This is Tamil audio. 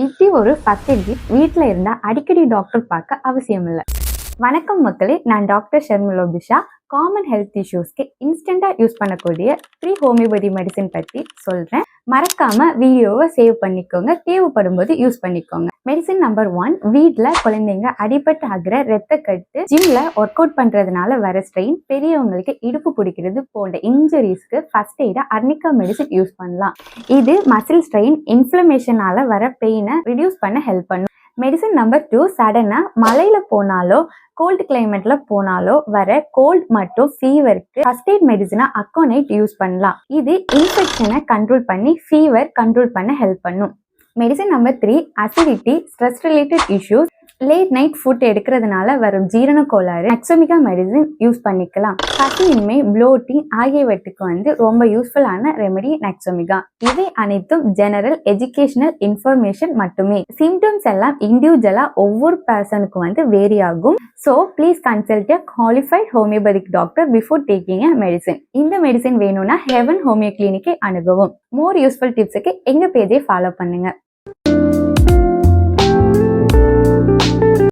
இப்படி ஒரு ஃபர்ஸ்ட் வீட்டில் இருந்தால் அடிக்கடி டாக்டர் பார்க்க அவசியம் இல்லை வணக்கம் மக்களே நான் டாக்டர் ஷர்மிலோபிஷா காமன் ஹெல்த் இஷ்யூஸ்க்கு இன்ஸ்டண்ட்டாக யூஸ் பண்ணக்கூடிய ப்ரீ ஹோமியோபதி மெடிசின் பற்றி சொல்கிறேன் மறக்காமல் வீடியோவை சேவ் பண்ணிக்கோங்க. தேவைப்படும் போது யூஸ் பண்ணிக்கோங்க. மெடிசின் நம்பர் ஒன் வீட்டில் குழந்தைங்க அடிபட்டு ஆகிற ரத்த கட்டு ஜிம்ல ஒர்க் அவுட் பண்ணுறதுனால வர ஸ்ட்ரெயின் பெரியவங்களுக்கு இடுப்பு பிடிக்கிறது போன்ற இன்ஜுரிஸ்க்கு ஃபர்ஸ்ட் எய்டாக அர்னிகா மெடிசின் யூஸ் பண்ணலாம். இது மசில் ஸ்ட்ரெயின் இன்ஃப்ளமேஷனால வர பெயினை ரிடியூஸ் பண்ண ஹெல்ப் பண்ணும். மெடிசன் நம்பர் டூ சடனாக மலையில் போனாலோ கோல்டு கிளைமேட்ல போனாலோ வர கோல்ட் மற்றும் ஃபீவருக்கு ஃபர்ஸ்ட் எய்ட் மெடிசனா அக்கோனைட் யூஸ் பண்ணலாம். இது இன்ஃபெக்ஷனை கண்ட்ரோல் பண்ணி ஃபீவர் கண்ட்ரோல் பண்ண ஹெல்ப் பண்ணும். Medicine number three acidity stress related issues late night food எடுக்கிறதுனால வரும் ஜீரண கோளாறு அக்சோமிகா மெடிசின் யூஸ் பண்ணிக்கலாம். பசியின்மை ப்ளோட்டிங் ஆகியவற்றுக்கு வந்து ரொம்ப யூஸ்ஃபுல்லான ரெமெடி நக்சோமிகா இவை அனைத்தும் ஜெனரல் எஜுகேஷனல் இன்ஃபர்மேஷன் மட்டுமே. சிம்டம்ஸ் எல்லாம் இண்டிவிஜுவலா ஒவ்வொரு பர்சனுக்கும் வந்து வேரி ஆகும். So please consult a qualified homeopathic doctor before taking a medicine இந்த மெடிசன் வேணும்னா ஹெவன் ஹோமியோ கிளினிக்கை அணுகவும். மோர் யூஸ்ஃபுல் டிப்ஸுக்கு எங்க பேஜை ஃபாலோ பண்ணுங்க.